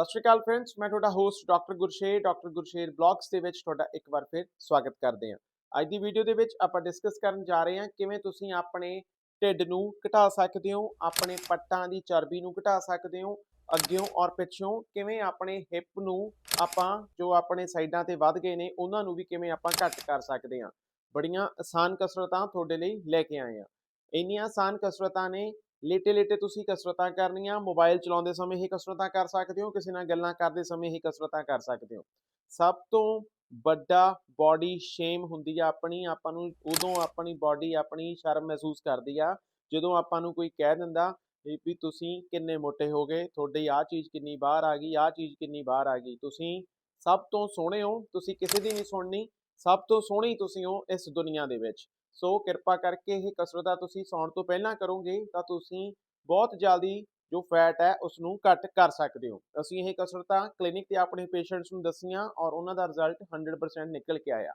ਸਤਿ ਸ਼੍ਰੀ ਅਕਾਲ ਫਰੈਂਡਸ ਮੈਂ ਤੁਹਾਡਾ host doctor Gursher doctor Gursher blogs ਦੇ ਵਿੱਚ ਤੁਹਾਡਾ ਇੱਕ ਵਾਰ ਫਿਰ ਸਵਾਗਤ ਕਰਦੇ ਹਾਂ। ਅੱਜ ਦੀ ਵੀਡੀਓ ਦੇ ਵਿੱਚ ਆਪਾਂ ਡਿਸਕਸ ਕਰਨ ਜਾ ਰਹੇ ਹਾਂ ਕਿਵੇਂ ਤੁਸੀਂ ਆਪਣੇ ਢਿੱਡ ਨੂੰ ਘਟਾ ਸਕਦੇ ਹੋ, ਆਪਣੇ ਪੱਟਾਂ ਦੀ ਚਰਬੀ ਨੂੰ ਘਟਾ ਸਕਦੇ ਹੋ, ਅੱਗਿਓਂ ਔਰ ਪਿੱਛੋਂ, ਕਿਵੇਂ ਆਪਣੇ ਹਿੱਪ ਨੂੰ ਆਪਾਂ ਜੋ ਆਪਣੇ ਸਾਈਡਾਂ ਤੇ ਵੱਧ ਗਏ ਨੇ, ਉਹਨਾਂ ਨੂੰ ਵੀ ਕਿਵੇਂ ਆਪਾਂ ਘੱਟ ਕਰ ਸਕਦੇ ਹਾਂ। ਬੜੀਆਂ ਆਸਾਨ ਕਸਰਤਾਂ ਤੁਹਾਡੇ ਲਈ ਲੈ ਕੇ ਆਏ ਹਾਂ। ਇੰਨੀਆਂ ਆਸਾਨ ਕਸਰਤਾਂ ਨੇ ਲੇਟੇ ਲੇਟੇ ਤੁਸੀਂ ਕਸਰਤਾਂ ਕਰਨੀਆਂ, ਮੋਬਾਈਲ ਚਲਾਉਂਦੇ ਸਮੇਂ ਇਹ ਕਸਰਤਾਂ ਕਰ ਸਕਦੇ ਹੋ, ਕਿਸੇ ਨਾਲ ਗੱਲਾਂ ਕਰਦੇ ਸਮੇਂ ਇਹ ਕਸਰਤਾਂ ਕਰ ਸਕਦੇ ਹੋ। ਸਭ ਤੋਂ ਵੱਡਾ ਬਾਡੀ ਸ਼ੇਮ ਹੁੰਦੀ ਆ ਆਪਣੀ, ਆਪਾਂ ਨੂੰ ਉਦੋਂ ਆਪਣੀ ਬਾਡੀ ਆਪਣੀ ਸ਼ਰਮ ਮਹਿਸੂਸ ਕਰਦੀ ਆ, ਜਦੋਂ ਆਪਾਂ ਨੂੰ ਕੋਈ ਕਹਿ ਦਿੰਦਾ ਵੀ ਤੁਸੀਂ ਕਿੰਨੇ ਮੋਟੇ ਹੋ ਗਏ, ਤੁਹਾਡੀ ਆਹ ਚੀਜ਼ ਕਿੰਨੀ ਬਾਹਰ ਆ ਗਈ, ਆਹ ਚੀਜ਼ ਕਿੰਨੀ ਬਾਹਰ ਆ ਗਈ, ਤੁਸੀਂ ਸਭ ਤੋਂ ਸੋਹਣੇ ਹੋ, ਤੁਸੀਂ ਕਿਸੇ ਦੀ ਨਹੀਂ ਸੁਣਨੀ, ਸਭ ਤੋਂ ਸੋਹਣੀ ਤੁਸੀਂ ਹੋ ਇਸ ਦੁਨੀਆ ਦੇ ਵਿੱਚ। ਸੋ ਕਿਰਪਾ ਕਰਕੇ ਇਹ ਕਸਰਤਾਂ ਤੁਸੀਂ ਸੌਣ ਤੋਂ ਪਹਿਲਾਂ ਕਰੋਗੇ, ਤਾਂ ਤੁਸੀਂ ਬਹੁਤ ਜਲਦੀ ਜੋ ਫੈਟ ਹੈ ਉਸ ਨੂੰ ਘੱਟ ਕਰ ਸਕਦੇ ਹੋ। ਅਸੀਂ ਇਹ ਕਸਰਤਾਂ ਕਲੀਨਿਕ ਤੇ ਆਪਣੇ ਪੇਸ਼ੈਂਟਸ ਨੂੰ ਦੱਸੀਆਂ ਔਰ ਉਹਨਾਂ ਦਾ ਰਿਜ਼ਲਟ 100% ਨਿਕਲ ਕੇ ਆਇਆ।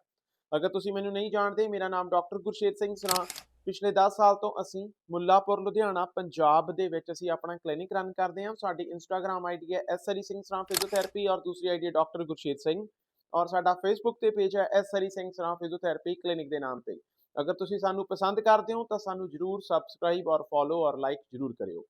ਅਗਰ ਤੁਸੀਂ ਮੈਨੂੰ ਨਹੀਂ ਜਾਣਦੇ, ਮੇਰਾ ਨਾਮ ਡਾਕਟਰ ਗੁਰਸ਼ੇਤ ਸਿੰਘ ਸਰਾ। ਪਿਛਲੇ 10 ਸਾਲ ਤੋਂ ਅਸੀਂ ਮੁੱਲਾਪੁਰ, ਲੁਧਿਆਣਾ, ਪੰਜਾਬ ਦੇ ਵਿੱਚ ਅਸੀਂ ਆਪਣਾ ਕਲੀਨਿਕ ਰਨ ਕਰਦੇ ਹਾਂ। ਸਾਡੀ ਇੰਸਟਾਗ੍ਰam ਆਈਡੀ ਹੈ ਐਸ ਹਰੀ ਸਿੰਘ ਸਰਾ ਫਿਜ਼ੀਓਥੈਰੇਪੀ ਔਰ ਦੂਸਰੀ ਆਈਡੀ ਹੈ ਡਾਕਟਰ ਗੁਰਸ਼ੇਤ ਸਿੰਘ। ਔਰ ਸਾਡਾ ਫੇਸਬੁੱਕ ਤੇ ਪੇਜ ਹੈ S Hari Singh Sra physiotherapy clinic ਦੇ ਨਾਮ ਤੇ। ਅਗਰ ਤੁਸੀਂ ਸਾਨੂੰ ਪਸੰਦ ਕਰਦੇ ਹੋ, ਤਾਂ ਸਾਨੂੰ ਜਰੂਰ ਸਬਸਕ੍ਰਾਈਬ ਔਰ ਫੋਲੋ ਔਰ ਲਾਈਕ ਜਰੂਰ ਕਰਿਓ।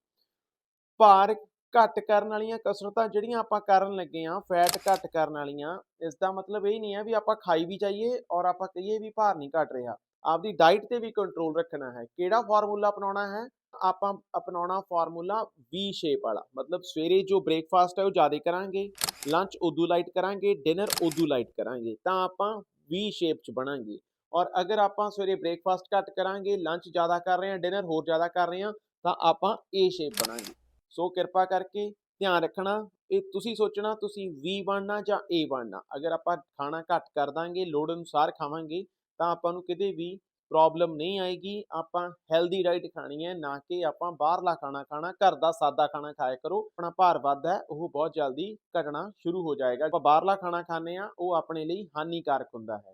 ਭਾਰ ਘੱਟ ਕਰਨ ਵਾਲੀਆਂ ਕਸਰਤਾਂ ਜਿਹੜੀਆਂ ਆਪਾਂ ਕਰਨ ਲੱਗੇ ਆ ਫੈਟ ਘੱਟ ਕਰਨ ਵਾਲੀਆਂ, ਇਸ ਦਾ ਮਤਲਬ ਇਹ ਨਹੀਂ ਹੈ ਵੀ ਆਪਾਂ ਖਾਈ ਵੀ ਜਾਈਏ ਔਰ ਆਪਾਂ ਕਹੀਏ ਵੀ ਭਾਰ ਨਹੀਂ ਘਟ ਰਿਹਾ। ਆਪਦੀ ਡਾਈਟ ਤੇ ਵੀ ਕੰਟਰੋਲ ਰੱਖਣਾ ਹੈ। ਕਿਹੜਾ ਫਾਰਮੂਲਾ ਅਪਣਾਉਣਾ ਹੈ? ਆਪਾਂ ਅਪਣਾਉਣਾ ਫਾਰਮੂਲਾ ਵੀ ਸ਼ੇਪ ਵਾਲਾ। ਮਤਲਬ ਸਵੇਰੇ ਜੋ ਬ੍ਰੇਕਫਾਸਟ ਹੈ, ਉਹ ਜ਼ਿਆਦਾ ਕਰਾਂਗੇ ਲੰਚ ਉਦੋਂ ਲਾਈਟ ਕਰਾਂਗੇ ਡਿਨਰ ਉਦੋਂ ਲਾਈਟ ਕਰਾਂਗੇ। ਤਾਂ ਆਪਾਂ ਵੀ ਸ਼ੇਪ 'ਚ ਬਣਾਂਗੇ। ਔਰ ਅਗਰ ਆਪਾਂ ਸਵੇਰੇ ਬ੍ਰੇਕਫਾਸਟ ਘੱਟ ਕਰਾਂਗੇ ਲੰਚ ਜ਼ਿਆਦਾ ਕਰ ਰਹੇ ਹਾਂ ਡਿਨਰ ਹੋਰ ਜ਼ਿਆਦਾ ਕਰ ਰਹੇ ਹਾਂ, ਤਾਂ ਆਪਾਂ ਏ ਸ਼ੇਪ ਬਣਾਂਗੇ। ਸੋ ਕਿਰਪਾ ਕਰਕੇ ਧਿਆਨ ਰੱਖਣਾ, ਇਹ ਤੁਸੀਂ ਸੋਚਣਾ, ਤੁਸੀਂ ਵੀ ਬਣਨਾ ਜਾਂ ਏ ਬਣਨਾ। ਅਗਰ ਆਪਾਂ ਖਾਣਾ ਘੱਟ ਕਰ ਦਾਂਗੇ, ਲੋੜ ਅਨੁਸਾਰ ਖਾਵਾਂਗੇ, ਤਾਂ ਆਪਾਂ ਨੂੰ ਕਿਤੇ ਵੀ ਪ੍ਰੋਬਲਮ ਨਹੀਂ ਆਏਗੀ। ਆਪਾਂ ਹੈਲਦੀ ਡਾਈਟ ਖਾਣੀ ਹੈ, ਨਾ ਕਿ ਆਪਾਂ ਬਾਹਰਲਾ ਖਾਣਾ ਖਾਣਾ, ਘਰ ਦਾ ਸਾਦਾ ਖਾਣਾ ਖਾਇਆ ਕਰੋ। ਆਪਣਾ ਭਾਰ ਵੱਧਦਾ ਹੈ, ਉਹ ਬਹੁਤ ਜਲਦੀ ਘਟਣਾ ਸ਼ੁਰੂ ਹੋ ਜਾਏਗਾ। ਆਪਾਂ ਬਾਹਰਲਾ ਖਾਣਾ ਖਾਂਦੇ ਆ ਉਹ ਆਪਣੇ ਲਈ ਹਾਨੀਕਾਰਕ ਹੁੰਦਾ ਹੈ।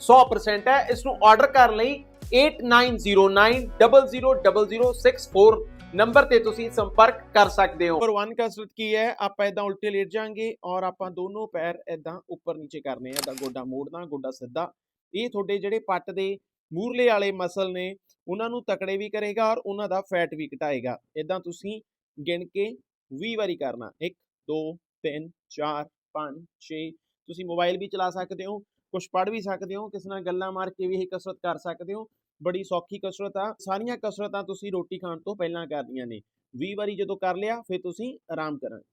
100% ਹੈ। ਇਸ ਨੂੰ ਆਰਡਰ ਕਰਨ ਲਈ 8909000064 ਨੰਬਰ ਤੇ ਤੁਸੀਂ ਸੰਪਰਕ ਕਰ ਸਕਦੇ ਹੋ। ਨੰਬਰ 1 ਕਸਰਤ ਕੀ ਹੈ? ਆਪਾਂ ਇਦਾਂ ਉਲਟੇ ਲੇਟ ਜਾਾਂਗੇ ਔਰ ਆਪਾਂ ਦੋਨੋਂ ਪੈਰ ਇਦਾਂ ਉੱਪਰ ਨੀਚੇ ਕਰਨੇ ਆ। ਇਦਾਂ ਗੋਡਾ ਮੋੜਨਾ, ਗੋਡਾ ਸਿੱਧਾ। ਇਹ ਤੁਹਾਡੇ ਜਿਹੜੇ ਪੱਟ ਦੇ ਮੂਰਲੇ ਵਾਲੇ ਮਸਲ ਨੇ, ਉਹਨਾਂ ਨੂੰ ਤਕੜੇ ਵੀ ਕਰੇਗਾ ਔਰ ਉਹਨਾਂ ਦਾ ਫੈਟ ਵੀ ਘਟਾਏਗਾ। ਇਦਾਂ ਤੁਸੀਂ ਗਿਣ ਕੇ 20 ਵਾਰੀ ਕਰਨਾ। 1 2 3 4 5 6 ਤੁਸੀਂ ਮੋਬਾਈਲ ਵੀ ਚਲਾ ਸਕਦੇ ਹੋ। ਕੁਝ ਪੜ੍ਹ ਵੀ ਸਕਦੇ ਹੋ, ਕਿਸੇ ਨਾਲ ਗੱਲਾਂ ਮਾਰ ਕੇ ਵੀ ਇਹ ਕਸਰਤ ਕਰ ਸਕਦੇ ਹੋ। ਬੜੀ ਸੌਖੀ ਕਸਰਤ ਆ। ਸਾਰੀਆਂ ਕਸਰਤਾਂ ਤੁਸੀਂ ਰੋਟੀ ਖਾਣ ਤੋਂ ਪਹਿਲਾਂ ਕਰਨੀਆਂ ਨੇ। 20 ਵਾਰੀ ਜਦੋਂ ਕਰ ਲਿਆ, ਫਿਰ ਤੁਸੀਂ ਆਰਾਮ ਕਰਾਂਗੇ।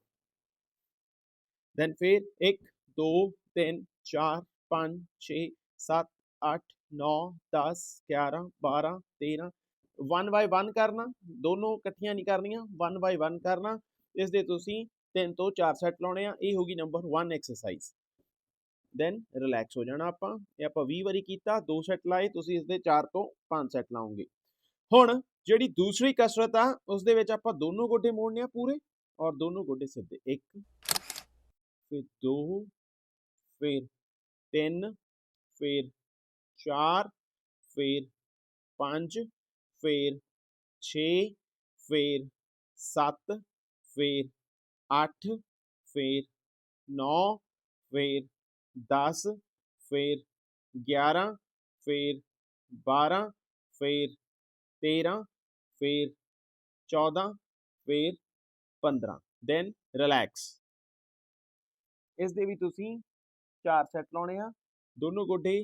ਦੈਨ ਫਿਰ 1 2 3 4 5 6 7 8 9 10 11 12 13 1 ਬਾਈ 1 ਕਰਨਾ। ਦੋਨੋਂ ਇਕੱਠੀਆਂ ਨਹੀਂ ਕਰਨੀਆਂ। 1 ਬਾਈ 1 ਕਰਨਾ। ਇਸ ਦੇ ਤੁਸੀਂ 3 ਤੋਂ 4 ਸੈੱਟ ਲਾਉਣੇ ਆ। ਇਹ ਹੋਗੀ ਨੰਬਰ 1 ਐਕਸਰਸਾਈਜ਼ ਦੈਨ ਰਿਲੈਕਸ ਹੋ ਜਾਣਾ ਆਪਾਂ। ਇਹ ਆਪਾਂ 20 ਵਾਰੀ ਕੀਤਾ, ਦੋ ਸੈੱਟ ਲਾਏ, ਤੁਸੀਂ ਇਸ ਦੇ 4 ਤੋਂ 5 ਸੈੱਟ ਲਾਉਂਗੇ ਹੁਣ ਜਿਹੜੀ ਦੂਸਰੀ ਕਸਰਤ ਆ ਉਸ ਦੇ ਵਿੱਚ ਆਪਾਂ ਦੋਨੋਂ ਗੋਡੇ ਮੋੜਨੇ ਆ ਪੂਰੇ ਔਰ ਦੋਨੋਂ ਗੋਡੇ ਸਿੱਧੇ। ਇੱਕ, ਫਿਰ ਦੋ, ਫਿਰ ਤਿੰਨ, ਫਿਰ ਚਾਰ, ਫਿਰ ਪੰਜ, ਫਿਰ 6 ਫਿਰ 7 ਫਿਰ 8 ਫਿਰ 9 ਫਿਰ 10 ਫਿਰ 11 ਫਿਰ 12 ਫਿਰ 13 ਫਿਰ 14 ਫਿਰ 15 ਦੈਨ ਰਿਲੈਕਸ ਇਸ ਦੇ ਵੀ ਤੁਸੀਂ ਚਾਰ ਸੈੱਟ ਲਾਉਣੇ ਆ। ਦੋਨੋਂ ਗੋਡੇ,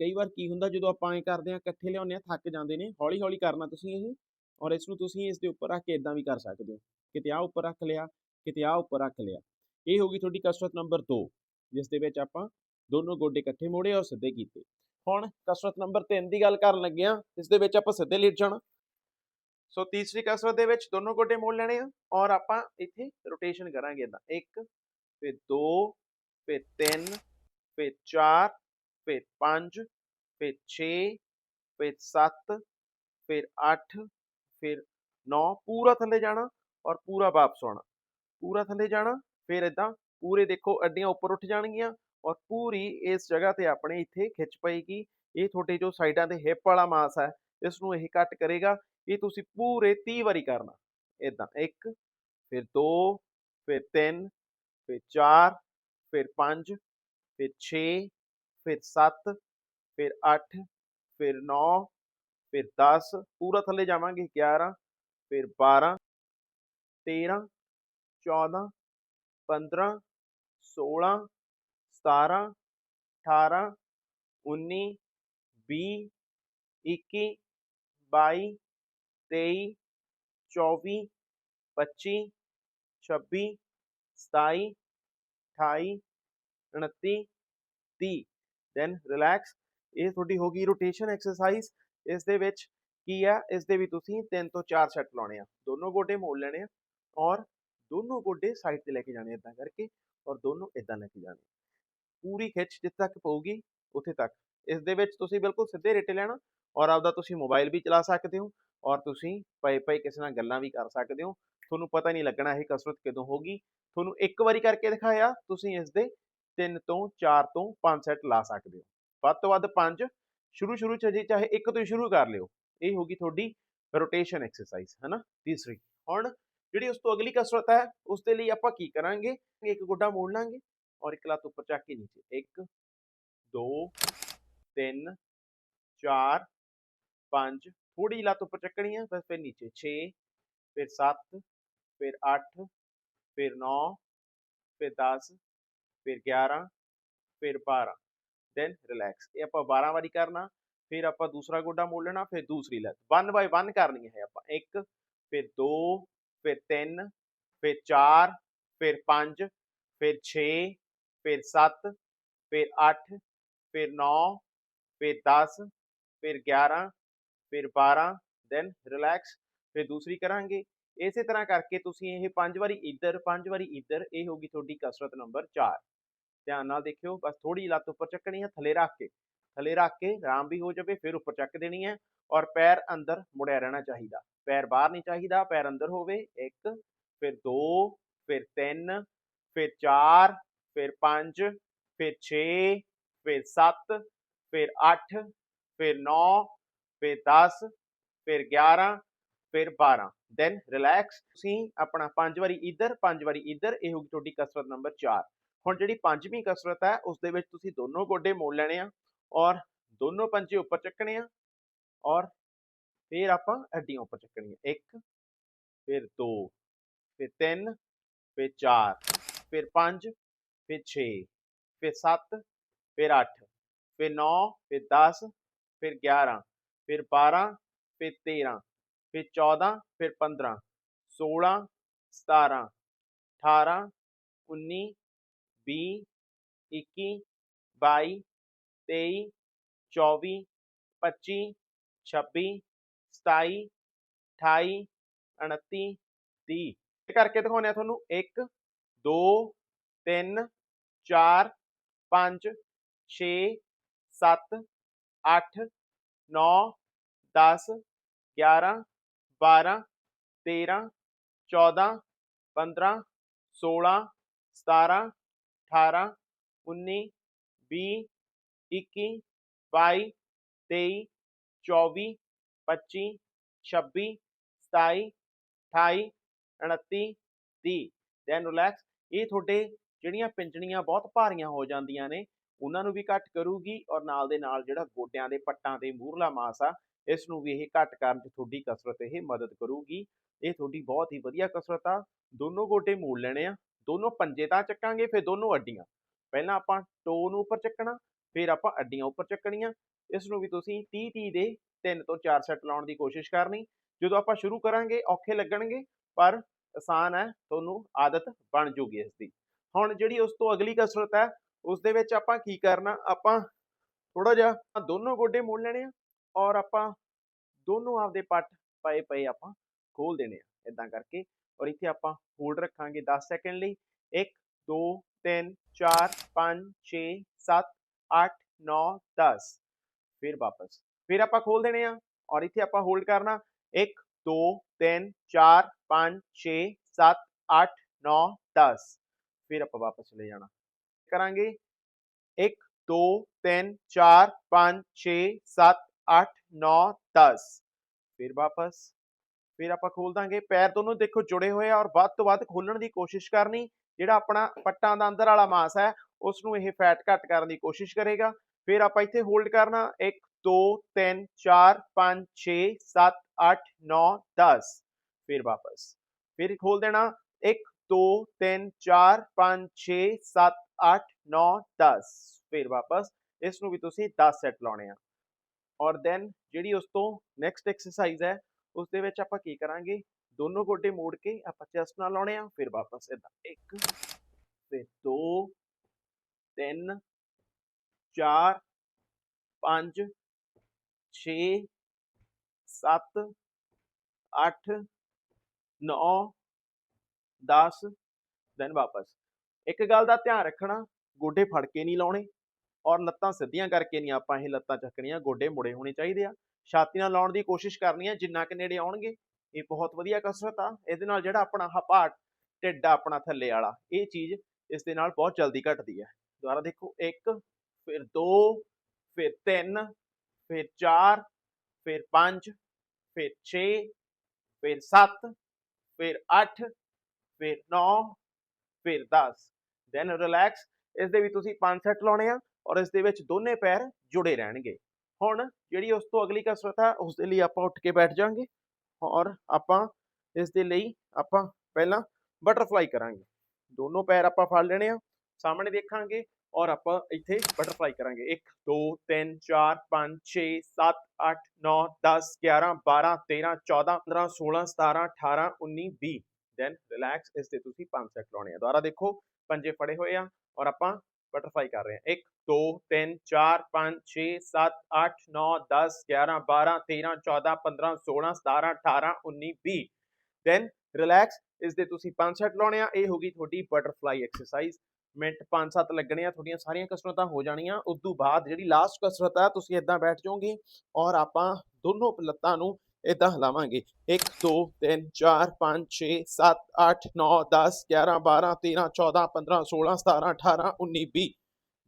ਕਈ ਵਾਰ ਕੀ ਹੁੰਦਾ ਜਦੋਂ ਆਪਾਂ ਐ ਕਰਦੇ ਆ ਇਕੱਠੇ ਲਿਆਉਂਦੇ ਆ ਥੱਕ ਜਾਂਦੇ ਨੇ ਹੌਲੀ ਹੌਲੀ ਕਰਨਾ ਤੁਸੀਂ ਇਹ, ਔਰ ਇਸ ਨੂੰ ਤੁਸੀਂ ਇਸ ਦੇ ਉੱਪਰ ਰੱਖ ਕੇ ਇਦਾਂ ਵੀ ਕਰ ਸਕਦੇ ਹੋ। ਕਿਤੇ ਆ ਉੱਪਰ ਰੱਖ ਲਿਆ, ਕਿਤੇ ਆ ਉੱਪਰ ਰੱਖ ਲਿਆ। ਇਹ ਹੋ ਗਈ ਤੁਹਾਡੀ ਕਸਰਤ ਨੰਬਰ 2 ਜਿਸ ਦੇ ਵਿੱਚ ਆਪਾਂ ਦੋਨੋਂ ਗੋਡੇ ਇਕੱਠੇ ਮੋੜੇ ਔਰ ਸਿੱਧੇ ਕੀਤੇ। ਹੁਣ ਕਸਰਤ ਨੰਬਰ 3 ਦੀ ਗੱਲ ਕਰਨ ਲੱਗੇ ਆ ਇਸ ਦੇ ਵਿੱਚ ਆਪਾਂ ਸਿੱਧੇ ਲਿਟ ਜਾਣਾ। ਸੋ ਤੀਸਰੀ ਕਸਰਤ ਦੇ ਵਿੱਚ ਦੋਨੋਂ ਗੋਡੇ ਮੋੜ ਲੈਣੇ ਆ ਔਰ ਆਪਾਂ ਇੱਥੇ ਰੋਟੇਸ਼ਨ ਕਰਾਂਗੇ ਇਦਾਂ 1 ਫਿਰ 2 ਫਿਰ 3 ਫਿਰ 4 ਫਿਰ 5 ਫਿਰ 6 ਫਿਰ 7 ਫਿਰ 8 ਫਿਰ 9 ਪੂਰਾ ਥੱਲੇ ਜਾਣਾ ਔਰ ਪੂਰਾ ਵਾਪਸ ਆਉਣਾ। ਪੂਰਾ ਥੱਲੇ ਜਾਣਾ, ਫਿਰ ਇਦਾਂ ਪੂਰੇ ਦੇਖੋ ਅੱਡੀਆਂ ਉੱਪਰ ਉੱਠ ਜਾਣਗੀਆਂ ਔਰ ਪੂਰੀ ਇਸ ਜਗ੍ਹਾ ਤੇ ਆਪਣੇ ਇੱਥੇ ਖਿੱਚ ਪਏਗੀ। ਇਹ ਤੁਹਾਡੇ ਜੋ ਸਾਈਡਾਂ ਤੇ ਹਿੱਪ ਵਾਲਾ ਮਾਸ ਹੈ, ਇਸ ਨੂੰ ਇਹ ਕੱਟ ਕਰੇਗਾ ਇਹ ਤੁਸੀਂ ਪੂਰੇ 30 ਵਾਰੀ ਕਰਨਾ। ਇਦਾਂ 1 ਫਿਰ 2 ਫਿਰ 3 ਫਿਰ 4 ਫਿਰ 5 ਫਿਰ 6 ਫਿਰ 7 ਫਿਰ 8 ਫਿਰ 9 ਫਿਰ 10 ਪੂਰਾ ਥੱਲੇ ਜਾਵਾਂਗੇ 11 ਫਿਰ 12 13 14 15 16 17 18 19 20 21 22 23 24 25 26 27 28 29 30 ਦੈਨ ਰਿਲੈਕਸ ਇਹ ਤੁਹਾਡੀ ਹੋ ਗਈ ਰੋਟੇਸ਼ਨ ਐਕਸਰਸਾਈਜ਼ ਇਸ ਦੇ ਵਿੱਚ ਕੀ ਆ? ਇਸ ਦੇ ਵੀ ਤੁਸੀਂ 3 ਤੋਂ 4 ਸੈੱਟ ਲਾਉਣੇ ਆ। ਦੋਨੋਂ ਗੋਡੇ ਮੋੜ ਲੈਣੇ ਆ ਔਰ ਦੋਨੋਂ ਗੋਡੇ ਸਾਈਡ ਤੇ ਲੈ ਕੇ ਜਾਣੇ ਇਦਾਂ ਕਰਕੇ। ਔਰ ਦੋਨੋਂ ਇਦਾਂ ਲੈ ਕੇ ਜਾਣੇ। ਪੂਰੀ ਖਿੱਚ ਜਿੱਥੇ ਤੱਕ ਪਊਗੀ, ਉੱਥੇ ਤੱਕ। ਇਸ ਦੇ ਵਿੱਚ ਤੁਸੀਂ ਬਿਲਕੁਲ ਸਿੱਧੇ ਰੇਟੇ ਲੈਣਾ ਔਰ ਆਪਦਾ ਤੁਸੀਂ ਮੋਬਾਈਲ ਵੀ ਚਲਾ ਸਕਦੇ ਹੋ ਔਰ ਤੁਸੀਂ ਪਏ ਪਏ ਕਿਸੇ ਨਾਲ ਗੱਲਾਂ ਵੀ ਕਰ ਸਕਦੇ ਹੋ। ਤੁਹਾਨੂੰ ਪਤਾ ਨਹੀਂ ਲੱਗਣਾ ਇਹ ਕਸਰਤ ਕਦੋਂ ਹੋਗੀ ਤੁਹਾਨੂੰ ਇੱਕ ਵਾਰੀ ਕਰਕੇ ਦਿਖਾਇਆ, ਤੁਸੀਂ ਇਸ ਦੇ 3 ਤੋਂ 4 ਤੋਂ 5 ਸੈੱਟ ਲਾ ਸਕਦੇ ਹੋ। ਵੱਧ ਤੋਂ ਵੱਧ 5 ਸ਼ੁਰੂ ਸ਼ੁਰੂ ਚ ਜੇ ਚਾਹੇ ਇੱਕ ਤੋਂ ਹੀ ਸ਼ੁਰੂ ਕਰ ਲਿਓ। ਇਹ ਹੋਗੀ ਤੁਹਾਡੀ ਰੋਟੇਸ਼ਨ ਐਕਸਰਸਾਈਜ਼ ਹੈ ਨਾ ਤੀਸਰੀ, ਹੁਣ ਜਿਹੜੀ ਉਸ ਤੋਂ ਅਗਲੀ ਕਸਰਤ ਹੈ ਉਸ ਦੇ ਲਈ ਆਪਾਂ ਕੀ ਕਰਾਂਗੇ ਇੱਕ ਗੋਡਾ ਮੋੜ ਲਾਂਗੇ ਔਰ ਇੱਕ ਲੱਤ ਉੱਪਰ ਚੱਕ ਕੇ ਨੀਚੇ 1 2 3 4 5 ਥੋੜੀ ਲੱਤ ਉੱਪਰ ਚੱਕਣੀ ਹੈ ਬਸ ਫਿਰ ਨੀਚੇ 6 ਫਿਰ 7 ਫਿਰ 8 ਫਿਰ 9 ਫਿਰ 10 ਫਿਰ 11 ਫਿਰ 12 ਦੈਨ ਰਿਲੈਕਸ ਇਹ ਆਪਾਂ 12 ਵਾਰੀ ਕਰਨਾ ਫਿਰ ਆਪਾਂ ਦੂਸਰਾ ਗੋਡਾ ਮੋੜ ਲੈਣਾ ਫਿਰ ਦੂਸਰੀ ਲੱਤ 1 ਬਾਈ 1 ਕਰਨੀ ਹੈ ਆਪਾਂ 1 ਫਿਰ 2 ਫਿਰ 3 ਫਿਰ 4 ਫਿਰ 5 ਫਿਰ 6 ਫਿਰ 7 ਫਿਰ 8 ਫਿਰ 9 ਫਿਰ 10 ਫਿਰ 11 ਫਿਰ 12 ਦੈਨ ਰਿਲੈਕਸ ਫਿਰ ਦੂਸਰੀ ਕਰਾਂਗੇ ਇਸੇ ਤਰ੍ਹਾਂ ਕਰਕੇ ਤੁਸੀਂ ਇਹ ਪੰਜ ਵਾਰੀ ਇੱਧਰ ਪੰਜ ਵਾਰੀ ਇੱਧਰ ਇਹ ਹੋਗੀ ਤੁਹਾਡੀ ਕਸਰਤ ਨੰਬਰ 4 ਧਿਆਨ ਨਾਲ ਦੇਖਿਓ ਬਸ ਥੋੜੀ ਲੱਤ ਉੱਪਰ ਚੱਕਣੀ ਹੈ ਥੱਲੇ ਰੱਖ ਕੇ ਥੱਲੇ ਰੱਖ ਕੇ ਆਰਾਮ ਵੀ ਹੋ ਜਾਵੇ ਫਿਰ ਉੱਪਰ ਚੱਕ ਦੇਣੀ ਹੈ ਔਰ ਪੈਰ ਅੰਦਰ ਮੁੜਿਆ ਰਹਿਣਾ ਚਾਹੀਦਾ ਪੈਰ ਬਾਹਰ ਨਹੀਂ ਚਾਹੀਦਾ, ਪੈਰ ਅੰਦਰ ਹੋਵੇ 1 ਫਿਰ 2 ਫਿਰ 3 ਫਿਰ 4 ਫਿਰ 5 ਫਿਰ 6 ਫਿਰ 7 ਫਿਰ 8 ਫਿਰ 9 ਫਿਰ 10 ਫਿਰ 11 ਫਿਰ 12 ਦੈਨ ਰਿਲੈਕਸ ਤੁਸੀਂ ਆਪਣਾ ਪੰਜ ਵਾਰੀ ਇੱਧਰ, ਪੰਜ ਵਾਰੀ ਇੱਧਰ, ਇਹ ਹੋਗੀ ਤੁਹਾਡੀ ਕਸਰਤ ਨੰਬਰ 4 ਹੁਣ ਜਿਹੜੀ ਪੰਜਵੀਂ ਕਸਰਤ ਹੈ, ਉਸ ਦੇ ਵਿੱਚ ਤੁਸੀਂ ਦੋਨੋਂ ਗੋਡੇ ਮੋੜ ਲੈਣੇ ਆ ਔਰ ਦੋਨੋਂ ਪੰਜੇ ਉੱਪਰ ਚੱਕਣੇ ਆ ਔਰ ਫਿਰ ਆਪਾਂ ਅੱਡੀਆਂ ਉੱਪਰ ਚੱਕਣੀਆਂ। 1 ਫਿਰ 2 ਫਿਰ 3 ਫਿਰ 4 ਫਿਰ 5 ਫਿਰ 6 ਫਿਰ 7 ਫਿਰ 8 ਫਿਰ 9 ਫਿਰ 10 ਫਿਰ 11 ਫਿਰ 12 ਫਿਰ 13 ਫਿਰ 14 ਫਿਰ 15 16 17 18 19 20 21 22 23 24 25 26 27 28 29 30 ਇਹ ਕਰਕੇ ਦਿਖਾਉਂਦੇ ਆ ਤੁਹਾਨੂੰ 1 2 3 4 5 6 7 8 9 10 11 12 13 14 15 16 17 18 19 20 21 22 23 24 25 26 27 28 29 30 ਦੈਨ ਰਿਲੈਕਸ ਇਹ ਤੁਹਾਡੇ ਜਿਹੜੀਆਂ ਪਿੰਜਣੀਆਂ ਬਹੁਤ ਭਾਰੀਆਂ ਹੋ ਜਾਂਦੀਆਂ ਨੇ, ਉਹਨਾਂ ਨੂੰ ਵੀ ਘੱਟ ਕਰੂਗੀ ਔਰ ਨਾਲ ਦੇ ਨਾਲ ਜਿਹੜਾ ਗੋਡਿਆਂ ਦੇ ਪੱਟਾਂ ਤੇ ਮੂਹਰਲਾ ਮਾਸ ਆ, ਇਸ ਨੂੰ ਵੀ ਇਹ ਘੱਟ ਕਰਨ 'ਚ ਤੁਹਾਡੀ ਕਸਰਤ ਇਹ ਮਦਦ ਕਰੂਗੀ। ਇਹ ਤੁਹਾਡੀ ਬਹੁਤ ਹੀ ਵਧੀਆ ਕਸਰਤ ਆ, ਦੋਨੋਂ ਗੋਡੇ ਮੋੜ ਲੈਣੇ ਆ, ਦੋਨੋਂ ਪੰਜੇ ਤਾਂ ਚੱਕਾਂਗੇ, ਫਿਰ ਦੋਨੋਂ ਅੱਡੀਆਂ। ਪਹਿਲਾਂ ਆਪਾਂ ਟੋ ਨੂੰ ਉੱਪਰ ਚੱਕਣਾ, ਫਿਰ ਆਪਾਂ ਅੱਡੀਆਂ ਉੱਪਰ ਚੱਕਣੀਆਂ, ਇਸ ਨੂੰ ਵੀ ਤੁਸੀਂ 30 30 ਦੇ ਤਿੰਨ ਤੋਂ ਚਾਰ ਸੈੱਟ ਲਾਉਣ ਦੀ ਕੋਸ਼ਿਸ਼ ਕਰਨੀ। ਜਦੋਂ ਆਪਾਂ ਸ਼ੁਰੂ ਕਰਾਂਗੇ, ਔਖੇ ਲੱਗਣਗੇ, ਪਰ ਆਸਾਨ ਹੈ, ਤੁਹਾਨੂੰ ਆਦਤ ਬਣ ਜੂਗੀ ਇਸ ਦੀ ਹੁਣ ਜਿਹੜੀ ਉਸ ਤੋਂ ਅਗਲੀ ਕਸਰਤ ਹੈ ਉਸ ਦੇ ਵਿੱਚ ਆਪਾਂ ਕੀ ਕਰਨਾ, ਆਪਾਂ ਥੋੜਾ ਜਿਹਾ ਦੋਨੋਂ ਗੋਡੇ ਮੋੜ ਲੈਣੇ ਆ ਔਰ ਆਪਾਂ ਦੋਨੋਂ ਆਪਦੇ ਪੱਟ ਪਏ ਪਏ ਆਪਾਂ ਖੋਲ ਦੇਣੇ ਆ ਇਦਾਂ ਕਰਕੇ। ਔਰ ਇੱਥੇ ਆਪਾਂ ਹੋਲਡ ਰੱਖਾਂਗੇ 10 ਸੈਕਿੰਡ ਲਈ। 1 2 3 4 5 6 7 8 9 10 ਫਿਰ ਵਾਪਸ। ਫਿਰ ਆਪਾਂ ਖੋਲ ਦੇਣੇ ਆ ਔਰ ਇੱਥੇ ਆਪਾਂ ਹੋਲਡ ਕਰਨਾ। 1 2 3 4 5 6 7 8 9 10 ਫਿਰ ਆਪਾਂ ਵਾਪਸ ਚਲੇ ਜਾਣਾ। ਕਰਾਂਗੇ। 1 2 3 4 5 6 7 8 9 10 ਫਿਰ ਵਾਪਸ। ਫਿਰ ਆਪਾਂ ਖੋਲ ਦਾਂਗੇ। ਪੈਰ ਦੋਨੋਂ ਦੇਖੋ ਜੁੜੇ ਹੋਏ ਆ ਔਰ ਵੱਧ ਤੋਂ ਵੱਧ ਖੋਲਣ ਦੀ ਕੋਸ਼ਿਸ਼ ਕਰਨੀ। ਜਿਹੜਾ ਆਪਣਾ ਪੱਟਾਂ ਦਾ ਅੰਦਰ ਵਾਲਾ ਮਾਸ ਹੈ ਉਸ ਨੂੰ ਇਹ ਫੈਟ ਘੱਟ ਕਰਨ ਦੀ ਕੋਸ਼ਿਸ਼ ਕਰੇਗਾ। ਫਿਰ ਆਪਾਂ ਇੱਥੇ ਹੋਲਡ ਕਰਨਾ। 1 2 3 4 5 6 7 8 9 10 ਫਿਰ ਵਾਪਸ। ਫਿਰ ਖੋਲ ਦੇਣਾ। 1 2 3 4 5 6 7 8 9 10 ਫਿਰ ਵਾਪਸ। ਇਸ ਨੂੰ ਵੀ ਤੁਸੀਂ 10 ਸੈੱਟ ਲਾਉਣੇ ਆ। ਔਰ ਦੈਨ ਜਿਹੜੀ ਉਸ ਤੋਂ ਨੈਕਸਟ ਐਕਸਰਸਾਈਜ਼ ਹੈ, ਉਸ ਦੇ ਵਿੱਚ ਆਪਾਂ ਕੀ ਕਰਾਂਗੇ? ਦੋਨੋਂ ਗੋਡੇ ਮੋੜ ਕੇ ਆਪਾਂ ਚੈਸਟ ਨਾਲ ਲਾਉਣੇ ਆ। ਫਿਰ ਵਾਪਸ ਇਦਾਂ 1 ਫਿਰ 2 3 4 5 6 7 8 9 10 ਦੈਨ ਵਾਪਸ। ਇੱਕ ਗੱਲ ਦਾ ਧਿਆਨ ਰੱਖਣਾ, ਗੋਡੇ ਫੜ ਕੇ ਨਹੀਂ ਲਾਉਣੇ ਔਰ ਲੱਤਾਂ ਸਿੱਧੀਆਂ ਕਰਕੇ ਨਹੀਂ ਆਪਾਂ ਇਹ ਲੱਤਾਂ ਚੱਕਣੀਆਂ, ਗੋਡੇ ਮੁੜੇ ਹੋਣੇ ਚਾਹੀਦੇ ਆ। ਛਾਤੀ ਨਾਲ ਲਾਉਣ ਦੀ ਕੋਸ਼ਿਸ਼ ਕਰਨੀ ਆ, ਜਿੰਨਾ ਕਿ ਨੇੜੇ ਆਉਣਗੇ, ਇਹ ਬਹੁਤ ਵਧੀਆ ਕਸਰਤ ਆ। ਇਹਦੇ ਨਾਲ ਜਿਹੜਾ ਆਪਣਾ ਹਪਾਟ, ਢਿੱਡ ਆਪਣਾ ਥੱਲੇ ਵਾਲਾ, ਇਹ ਚੀਜ਼ ਇਸ ਦੇ ਨਾਲ ਬਹੁਤ ਜਲਦੀ ਘਟਦੀ ਹੈ ਦੁਬਾਰਾ ਦੇਖੋ 1 ਫਿਰ 2 ਫਿਰ 3 ਫਿਰ 4 ਫਿਰ 5 ਫਿਰ 6 ਫਿਰ 7 ਫਿਰ 8 ਫਿਰ 9 ਫਿਰ 10 ਦੈਨ ਰਿਲੈਕਸ ਇਸ ਦੇ ਵੀ ਤੁਸੀਂ 5 ਸੈੱਟ ਲਾਉਣੇ ਆ ਔਰ ਇਸ ਦੇ ਵਿੱਚ ਦੋਨੇ ਪੈਰ ਜੁੜੇ ਰਹਿਣਗੇ। ਹੁਣ ਜਿਹੜੀ ਉਸ ਤੋਂ ਅਗਲੀ ਕਸਰਤ ਹੈ ਉਸ ਦੇ ਲਈ ਆਪਾਂ ਉੱਠ ਕੇ ਬੈਠ ਜਾਾਂਗੇ ਔਰ ਆਪਾਂ ਇਸ ਦੇ ਲਈ ਆਪਾਂ ਪਹਿਲਾਂ ਬਟਰਫਲਾਈ ਕਰਾਂਗੇ। ਦੋਨੋਂ ਪੈਰ ਆਪਾਂ ਫੜ ਲੈਣੇ ਆ, ਸਾਹਮਣੇ ਦੇਖਾਂਗੇ ਔਰ ਆਪਾਂ ਇੱਥੇ ਬਟਰਫਲਾਈ ਕਰਾਂਗੇ। 1 2 3 4 5 6 7 8 9 10 11 12 13 14 15 16 17 18 19 20 ਦੈਨ ਰਿਲੈਕਸ ਇਸ ਤੇ ਤੁਸੀਂ 5 ਸੈੱਟ ਲਾਉਣੇ ਆ। ਦੁਬਾਰਾ ਦੇਖੋ, ਪੰਜੇ ਫੜੇ ਹੋਏ ਆ ਔਰ ਆਪਾਂ ਬਟਰਫਲਾਈ ਕਰ ਰਹੇ ਹਾਂ 1 2 3 4 5 6 7 8 9 10 11 12 13 14 15 16 17 18 19 20 ਦੈਨ ਰਿਲੈਕਸ ਇਸ ਦੇ ਤੁਸੀਂ ਪੰਜ ਸੈੱਟ ਲਾਉਣੇ ਆ। ਇਹ ਹੋ ਗਈ ਤੁਹਾਡੀ ਬਟਰਫਲਾਈ ਐਕਸਰਸਾਈਜ਼ ਮਿੰਟ 5-7 ਲੱਗਣੇ ਆ ਤੁਹਾਡੀਆਂ ਸਾਰੀਆਂ ਕਸਰਤਾਂ ਹੋ ਜਾਣੀਆਂ। ਉਸ ਤੋਂ ਬਾਅਦ ਜਿਹੜੀ ਲਾਸਟ ਕਸਰਤ ਆ, ਤੁਸੀਂ ਇਦਾਂ ਬੈਠ ਜਾਓਗੇ ਔਰ ਆਪਾਂ ਦੋਨੋਂ ਲੱਤਾਂ ਨੂੰ ਇਦਾਂ ਹਿਲਾਵਾਂਗੇ। 1 2 3 4 5 6 7 8 9 10 11 12 13 14 15 16 17 18 19 20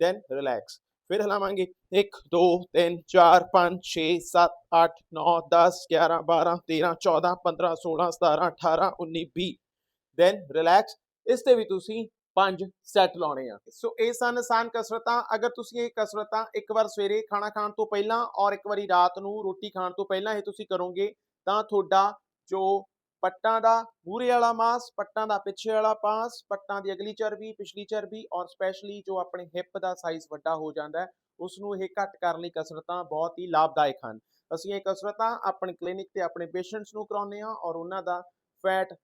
ਦੈਨ ਰਿਲੈਕਸ ਫਿਰ ਹਿਲਾਵਾਂਗੇ। 1 2 3 4 5 6 7 8 9 10 11 12 13 14 15 16 17 18 19 20 ਦੈਨ ਰਿਲੈਕਸ ਇਸ ਤੇ ਵੀ ਤੁਸੀਂ ਪੰਜ ਸੈੱਟ ਲਾਉਣੇ ਆ। ਸੋ ਇਹ ਸਨ ਆਸਾਨ ਕਸਰਤਾਂ। ਅਗਰ ਤੁਸੀਂ ਇਹ ਕਸਰਤਾਂ ਇੱਕ ਵਾਰ ਸਵੇਰੇ ਖਾਣਾ ਖਾਣ ਤੋਂ ਪਹਿਲਾਂ ਔਰ ਇੱਕ ਵਾਰੀ ਰਾਤ ਨੂੰ ਰੋਟੀ ਖਾਣ ਤੋਂ ਪਹਿਲਾਂ ਇਹ ਤੁਸੀਂ ਕਰੋਗੇ, ਤਾਂ ਤੁਹਾਡਾ ਜੋ ਪੱਟਾਂ ਦਾ ਮੂਰੇ ਵਾਲਾ ਮਾਸ, ਪੱਟਾਂ ਦਾ ਪਿੱਛੇ ਵਾਲਾ ਪਾਸ, ਪੱਟਾਂ ਦੀ ਅਗਲੀ ਚਰਬੀ, ਪਿਛਲੀ ਚਰਬੀ ਔਰ ਸਪੈਸ਼ਲੀ ਜੋ ਆਪਣੇ ਹਿੱਪ ਦਾ ਸਾਈਜ਼ ਵੱਡਾ ਹੋ ਜਾਂਦਾ ਹੈ ਉਸ ਨੂੰ ਇਹ ਘੱਟ ਕਰਨ ਲਈ ਕਸਰਤਾਂ ਬਹੁਤ ਹੀ ਲਾਭਦਾਇਕ ਹਨ। ਅਸੀਂ ਇਹ ਕਸਰਤਾਂ ਆਪਣੇ ਕਲੀਨਿਕ ਤੇ ਆਪਣੇ ਪੇਸ਼ੈਂਟਸ ਨੂੰ ਕਰਾਉਂਦੇ ਹਾਂ ਔਰ ਉਹਨਾਂ ਦਾ ਫੈਟ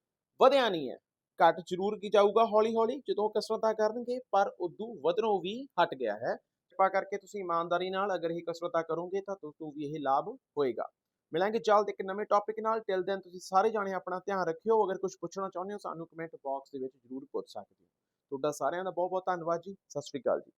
ਵਧਿਆ ਨਹੀਂ ਹੈ। ਘਟ ਜ਼ਰੂਰ ਕੀ ਜਾਊਗਾ ਹੌਲੀ ਹੌਲੀ ਜਦੋਂ ਕਸਰਤਾਂ ਕਰਨਗੇ, ਪਰ ਉਦੋਂ ਵਧਣੋਂ ਵੀ ਹਟ ਗਿਆ ਹੈ। ਕਿਰਪਾ ਕਰਕੇ ਤੁਸੀਂ ਇਮਾਨਦਾਰੀ ਨਾਲ ਅਗਰ ਇਹ ਕਸਰਤਾਂ ਕਰੋਗੇ ਤਾਂ ਤੁਹਾਨੂੰ ਵੀ ਇਹ ਲਾਭ ਹੋਏਗਾ। ਮਿਲਾਂਗੇ ਜਲਦ ਇੱਕ ਨਵੇਂ ਟੌਪਿਕ ਨਾਲ। ਟਿਲ ਦੈਨ ਤੁਸੀਂ ਸਾਰੇ ਜਾਣੇ ਆਪਣਾ ਧਿਆਨ ਰੱਖਿਓ। ਅਗਰ ਕੁਝ ਪੁੱਛਣਾ ਚਾਹੁੰਦੇ ਹੋ, ਸਾਨੂੰ ਕਮੈਂਟ ਬਾਕਸ ਦੇ ਵਿੱਚ ਜ਼ਰੂਰ ਪੁੱਛ ਸਕਦੇ ਹੋ। ਤੁਹਾਡਾ ਸਾਰਿਆਂ ਦਾ ਬਹੁਤ ਬਹੁਤ ਧੰਨਵਾਦ ਜੀ। ਸਤਿ ਸ਼੍ਰੀ ਅਕਾਲ ਜੀ।